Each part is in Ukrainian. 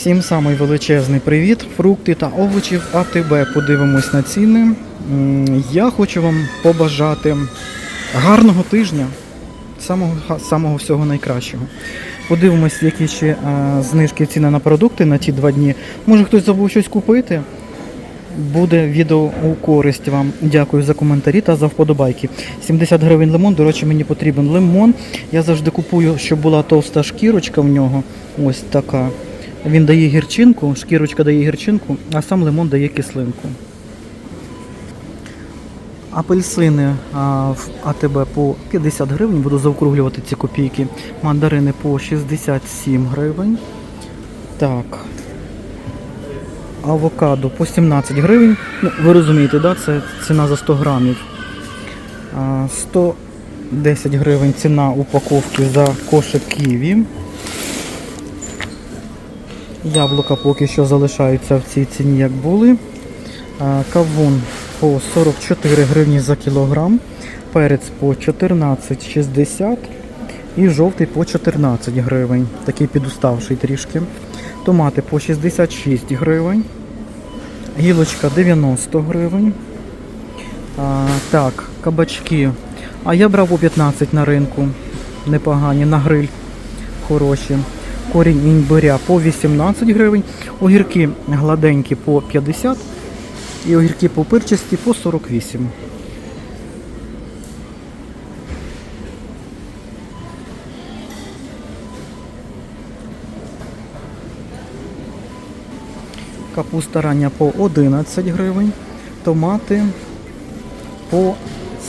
Всім самий величезний привіт. Фрукти та овочі в АТБ. Подивимось на ціни. Я хочу вам побажати гарного тижня, самого, самого всього найкращого. Подивимось, які ще е, знижки ціни на продукти на ті два дні. Може хтось забув щось купити. Буде відео у користь вам. Дякую за коментарі та за вподобайки. 70 гривень лимон. До речі, мені потрібен лимон. Я завжди купую, щоб була товста шкірочка в нього. Ось така. Він дає гірчинку, шкірочка дає гірчинку, а сам лимон дає кислинку. Апельсини в АТБ по 50 гривень, буду заокруглювати ці копійки. Мандарини по 67 гривень. Так. Авокадо по 17 гривень. Ну, ви розумієте, да? це ціна за 100 грамів. А, 110 гривень ціна упаковки за кошик ківі. Яблука поки що залишаються в цій ціні, як були. Кавун по 44 гривні за кілограм, перець по 14,60 і жовтий по 14 гривень. Такий підуставший трішки. Томати по 66 гривень. Гілочка 90 гривень. А, так, кабачки. А я брав по 15 на ринку. Непогані, на гриль хороші. Корінь імбиря по 18 гривень. Огірки гладенькі по 50 і огірки попирчасті по 48. Капуста рання по 11 гривень. Томати по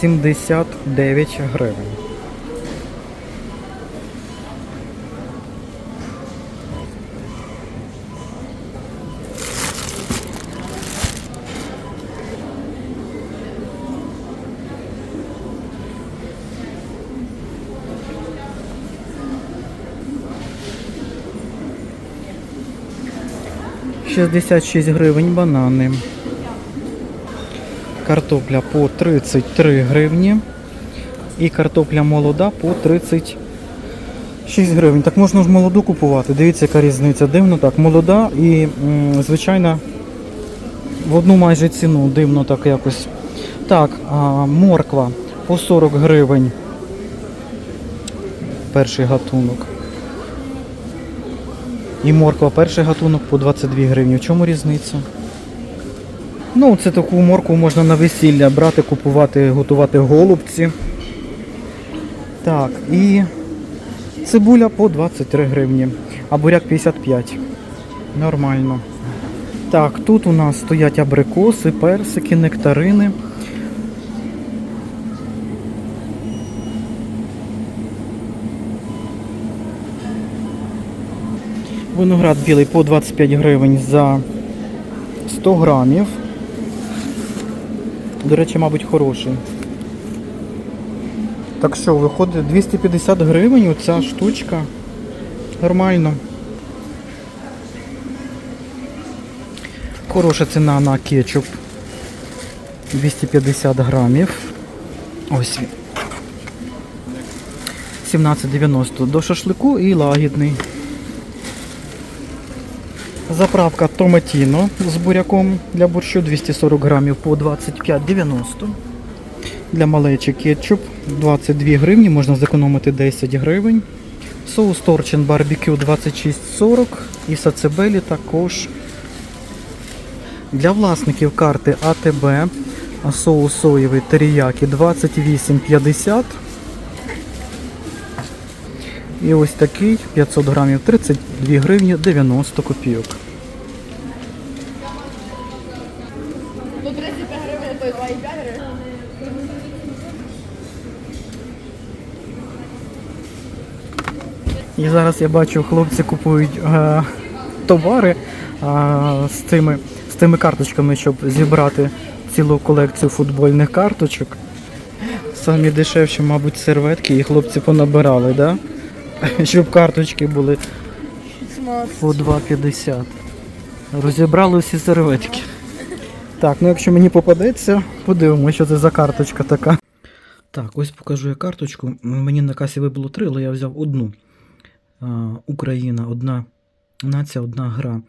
79 гривень. – 66 гривень банани. Картопля по 33 гривні. І картопля молода по 36 гривень. Так можна ж молоду купувати. Дивіться, яка різниця. Дивно так. Молода і м, звичайна в одну майже ціну. Дивно так якось. Так, а, морква по 40 гривень. Перший гатунок. І морква перший гатунок по 22 гривні. В чому різниця? Ну, це таку моркву можна на весілля брати, купувати, готувати голубці. Так, і цибуля по 23 гривні, а буряк 55. Нормально. Так, тут у нас стоять абрикоси, персики, нектарини. Виноград білий по 25 гривень за 100 грамів. До речі, мабуть, хороший. Так що, виходить 250 гривень оця штучка. Нормально. Хороша ціна на кетчуп. 250 грамів. Ось він. 17,90 до шашлику і лагідний. Заправка томатіно з буряком для борщу 240 грамів по 25,90. Для малечі кетчуп 22 гривні, можна зекономити 10 гривень. Соус торчин барбекю 26,40 і сацебелі також. Для власників карти АТБ соус соєвий теріякі 28,50. І ось такий 500 грамів 32 гривні 90 копійок. Ну, 35 гривень, то й 2,5 гривень. І зараз я бачу, хлопці купують е, товари е, з, цими, з цими карточками, щоб зібрати цілу колекцію футбольних карточок. Самі дешевші, мабуть, серветки, і хлопці понабирали, да? щоб карточки були по 2,50. Розібрали всі серветки. Так, ну якщо мені попадеться, подивимося, що це за карточка така. Так, ось покажу я карточку. Мені на касі вибило три, але я взяв одну. Україна, одна Нація одна гра.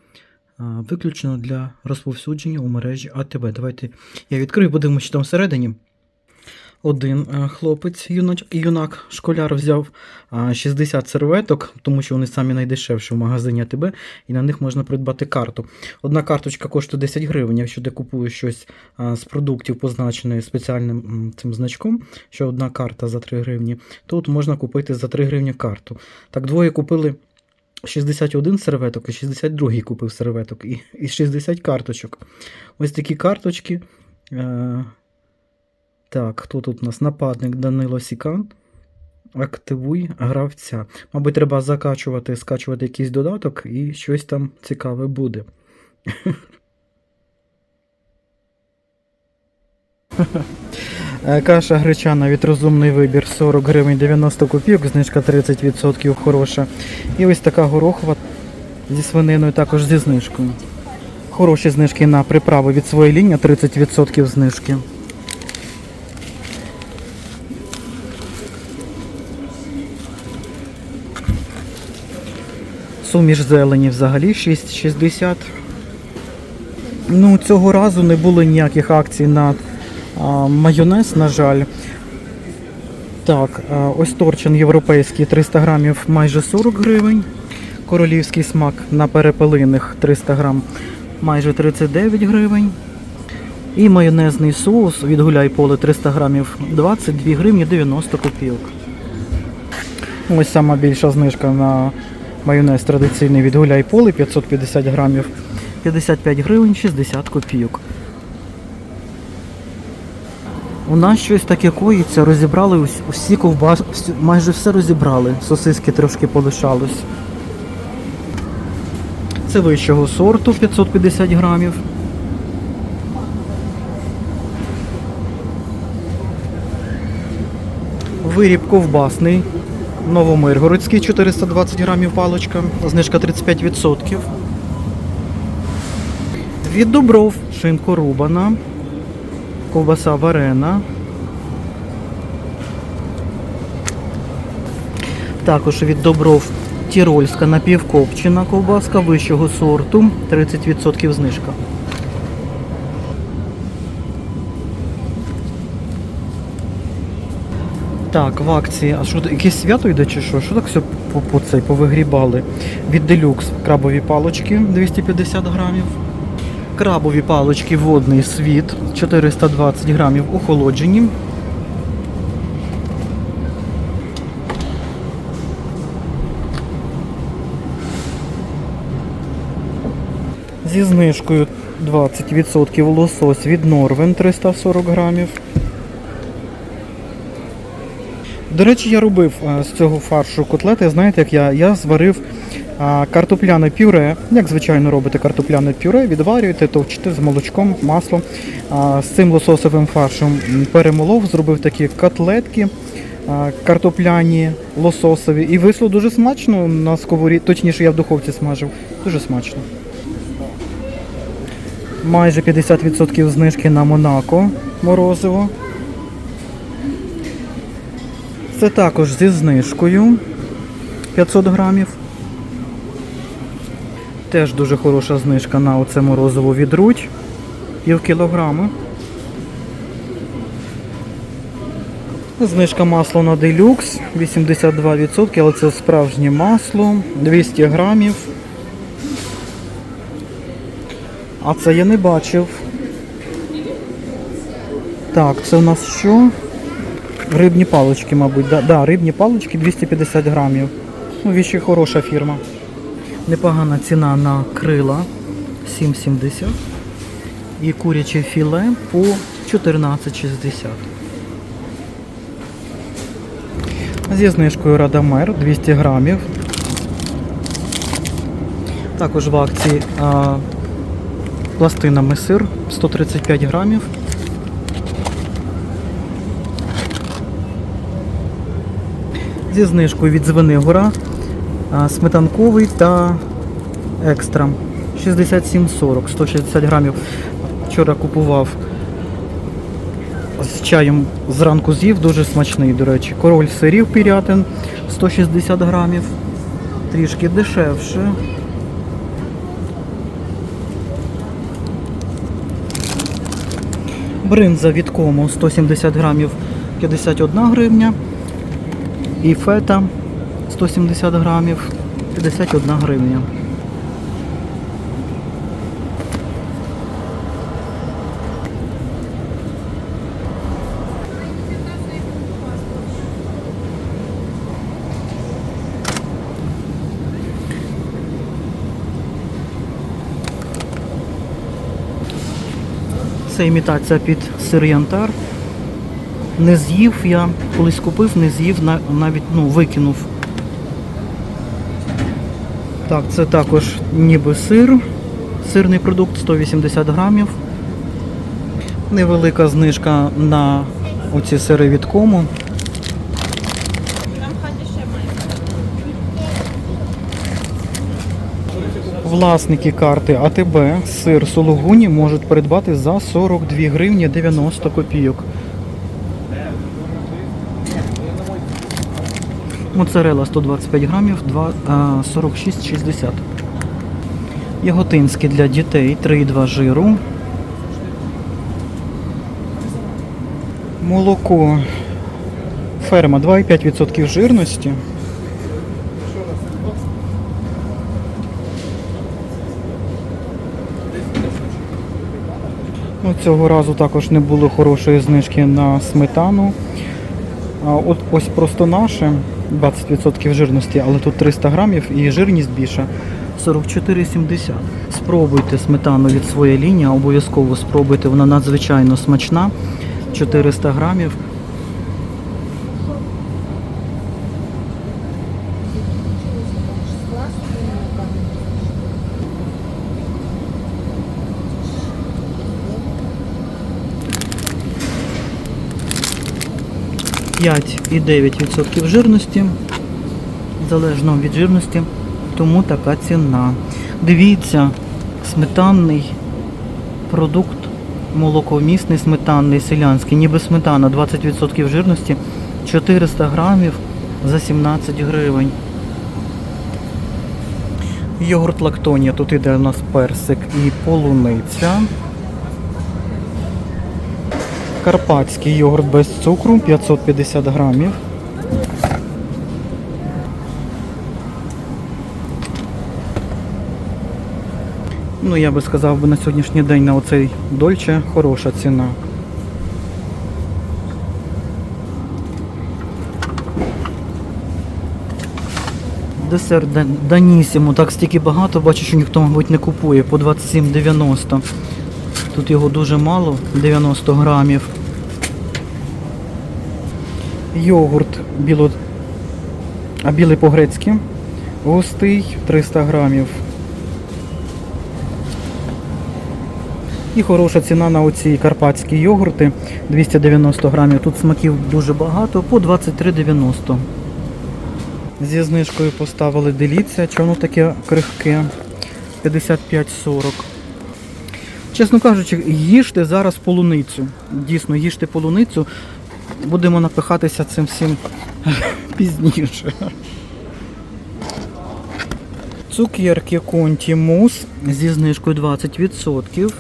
Виключено для розповсюдження у мережі АТБ. Давайте я відкрию, подивимося, що там всередині. Один е, хлопець, юнач, юнак, школяр взяв 60 серветок, тому що вони самі найдешевші в магазині АТБ, і на них можна придбати карту. Одна карточка коштує 10 гривень. Якщо ти купуєш щось з продуктів, позначеної спеціальним цим значком, що одна карта за 3 гривні, то от можна купити за 3 гривні карту. Так, двоє купили 61 серветок і 62 купив серветок, і, і 60 карточок. Ось такі карточки. Е, так, хто тут у нас? Нападник Данило Сікан. Активуй гравця. Мабуть, треба закачувати, скачувати якийсь додаток і щось там цікаве буде. Каша гречана від розумний вибір 40 гривень 90 копійок, знижка 30% хороша. І ось така горохова зі свининою також зі знижкою. Хороші знижки на приправи від своєї лінії, 30% знижки. Суміш зелені взагалі 6,60. Ну, цього разу не було ніяких акцій на а, майонез, на жаль. Так, а, ось торчин європейський 300 грамів майже 40 гривень. Королівський смак на перепелиних 300 грам майже 39 гривень. І майонезний соус від гуляй поле 300 грамів 22 гривні 90 копійок. Ось сама більша знижка на майонез традиційний від гуляй поле 550 грамів 55 гривень 60 копійок. У нас щось таке коїться, розібрали усі ковбас, майже все розібрали. Сосиски трошки полишалось. Це вищого сорту 550 грамів. Виріб ковбасний. Новомиргородський 420 грамів паличка, знижка 35%. Від Добров шинко рубана, ковбаса варена. Також від Добров тірольська напівкопчена ковбаска вищого сорту, 30% знижка. Так, в акції. А що якесь свято йде чи що? Що так все по, по цей повигрібали? Від делюкс крабові палочки 250 грамів. Крабові палочки водний світ 420 грамів охолоджені. Зі знижкою 20% лосось від Норвен 340 грамів. До речі, я робив е, з цього фаршу котлети. Знаєте, як я? Я зварив картопляне пюре. Як звичайно робите картопляне пюре, відварюєте, товчите з молочком, маслом. З цим лососовим фаршем перемолов, зробив такі котлетки картопляні, лососові. І вийшло дуже смачно на сковорі, точніше я в духовці смажив. Дуже смачно. Майже 50% знижки на Монако морозиво. Це також зі знижкою 500 грамів. Теж дуже хороша знижка на оце морозиво від Рудь. Пів кілограма. Знижка масла на делюкс 82%, але це справжнє масло 200 грамів. А це я не бачив. Так, це у нас що? Рибні палички, мабуть. Да, да, рибні палички 250 грамів. Ну, віщі хороша фірма. Непогана ціна на крила 7,70. І куряче філе по 14,60. Зі знижкою Радамер 200 грамів. Також в акції а, пластинами сир 135 грамів. зі знижкою від Звенигора, е, сметанковий та екстра. 67,40, 160 грамів. Вчора купував з чаєм зранку з'їв, дуже смачний, до речі. Король сирів пірятин 160 грамів. Трішки дешевше. Бринза від кому 170 грамів 51 гривня. І фета 170 грамів 51 гривня. Це імітація під сир янтар. Не з'їв я, колись купив, не з'їв, на- навіть ну, викинув. Так, це також ніби сир. Сирний продукт 180 грамів. Невелика знижка на оці сири від кому. Власники карти АТБ сир сулугуні можуть придбати за 42 гривні 90 копійок. Моцарела 125 грамів, 46,60. Яготинський для дітей 3,2 жиру. Молоко ферма 2,5% жирності. Ну, цього разу також не було хорошої знижки на сметану. А от ось просто наше 20% жирності, але тут 300 грамів і жирність більша 44,70. Спробуйте сметану від своєї лінії, обов'язково спробуйте, вона надзвичайно смачна. 400 грамів. П'ять і 9% жирності, залежно від жирності, тому така ціна. Дивіться, сметанний продукт, молоковмісний сметанний селянський, ніби сметана, 20% жирності, 400 грамів за 17 гривень. Йогурт лактонія, тут іде у нас персик і полуниця. Карпатський йогурт без цукру 550 грамів. Ну, я би сказав на сьогоднішній день на оцей дольче хороша ціна. Десерт Дан- Данісімо, так стільки багато, бачу, що ніхто, мабуть, не купує, по 27,90. Тут його дуже мало, 90 грамів. Йогурт біло... а білий по-грецьки. Густий 300 грамів. І хороша ціна на оці карпатські йогурти 290 грамів. Тут смаків дуже багато, по 23,90. Зі знижкою поставили деліться, чому таке крихке 55,40. Чесно кажучи, їжте зараз полуницю. Дійсно, їжте полуницю. Будемо напихатися цим всім пізніше. Цукерки Конті Мус зі знижкою 20%.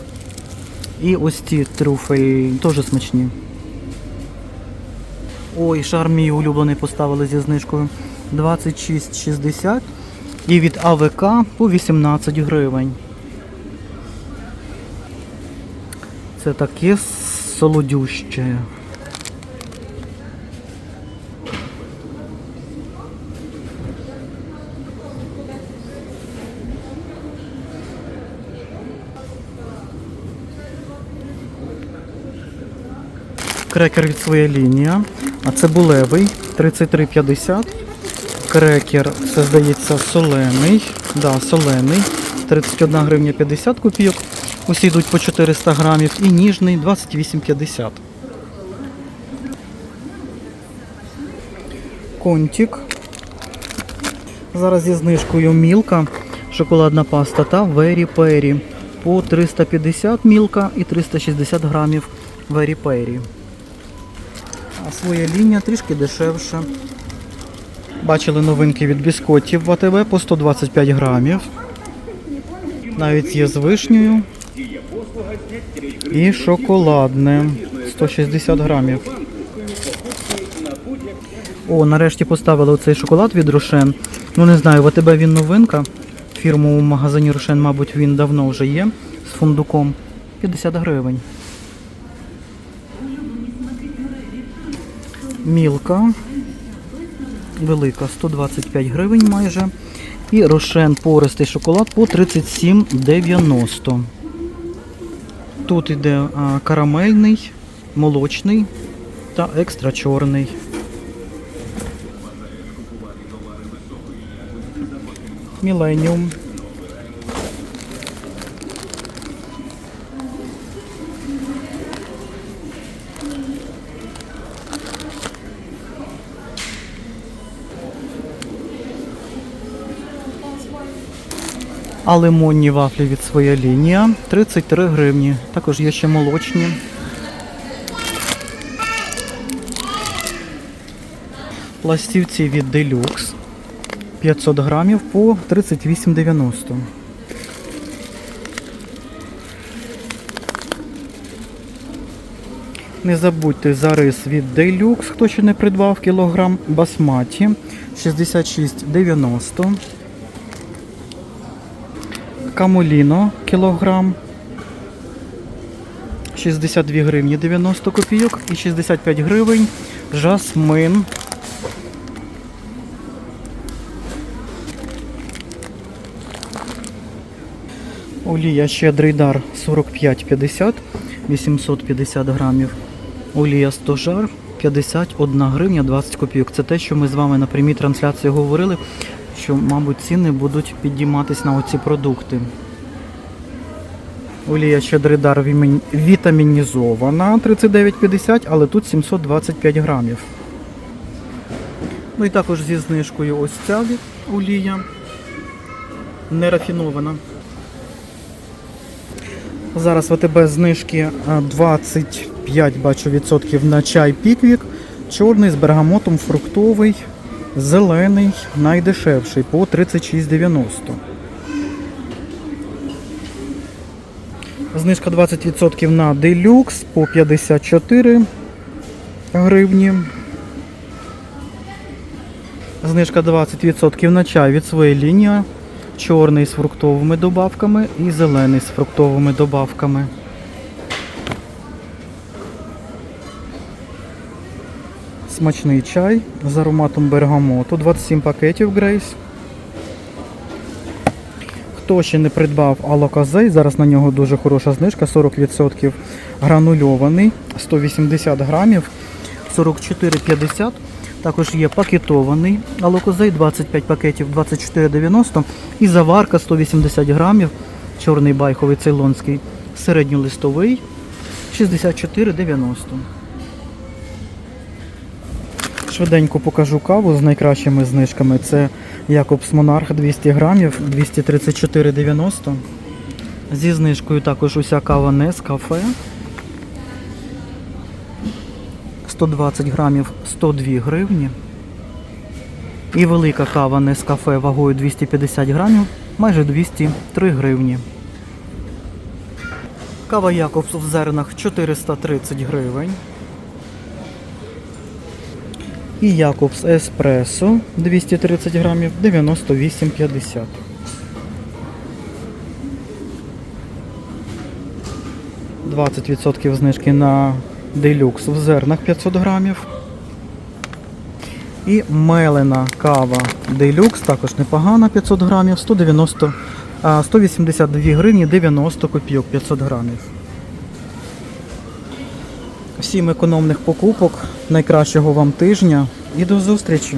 І ось ці трюфелі теж смачні. Ой, шар мій улюблений поставили зі знижкою 26,60. І від АВК по 18 гривень. Це таке солодюще. Крекер від своєї лінії. А цибулевий 33,50. Крекер, це здається, солений. Да, солений. 31 гривня 50 копійок. Усі йдуть по 400 грамів. І ніжний 28,50. Контик. Зараз зі знижкою мілка, шоколадна паста та Вері Пері. По 350 мілка і 360 грамів Вері Пері. А своя лінія трішки дешевше. Бачили новинки від біскотів в АТБ по 125 грамів. Навіть є з вишнею. І шоколадне 160 грамів. О, нарешті поставили оцей шоколад від Рошен. Ну не знаю, в АТБ він новинка. В фірмовому магазині Рошен, мабуть, він давно вже є з фундуком. 50 гривень. Мілка. Велика 125 гривень майже. І рошен пористий шоколад по 37,90. Тут іде карамельний, молочний та екстра чорний. Міленіум. А лимонні вафлі від своя лінія 33 гривні. Також є ще молочні. Пластівці від Deluxe 500 грамів по 38,90. Не забудьте за рис від Deluxe, хто ще не придбав кілограм басматі 66,90. Камоліно кілограм 62 гривні 90 копійок і 65 гривень жасмин. Олія щедрий дар 45,50 850 грамів. Олія стожар 51 гривня 20 копійок. Це те, що ми з вами на прямій трансляції говорили, що, мабуть, ціни будуть підійматись на оці продукти. Олія щедрий дар вімін- вітамінізована 39,50, але тут 725 грамів. Ну і також зі знижкою ось ця олія нерафінована. Зараз в АТБ знижки 25 бачу відсотків на чай піквік. Чорний з бергамотом, фруктовий, зелений, найдешевший по 36,90. Знижка 20% на делюкс по 54 гривні. Знижка 20% на чай від своєї лінії. Чорний з фруктовими добавками і зелений з фруктовими добавками. Смачний чай з ароматом бергамоту. 27 пакетів Грейс. Хто ще не придбав алоказей, зараз на нього дуже хороша знижка, 40% гранульований, 180 грамів, 44,50. Також є пакетований алокозей, 25 пакетів, 24,90 і заварка 180 грамів, чорний байховий цейлонський, середньолистовий, 64,90. Швиденько покажу каву з найкращими знижками. Це Якобс Монарх 200 грамів, 234,90. Зі знижкою також уся кава Нес кафе. 120 грамів 102 гривні. І велика кава Нес кафе вагою 250 грамів, майже 203 гривні. Кава Якобс в зернах 430 гривень. І Якобс Еспресо 230 грамів 98,50. Двадцять відсотків знижки на делюкс в зернах 500 грамів. І мелена кава делюкс, також непогана 500 грамів, 190, 182 гривні 90 копійок 500 грамів. Всім економних покупок, найкращого вам тижня і до зустрічі!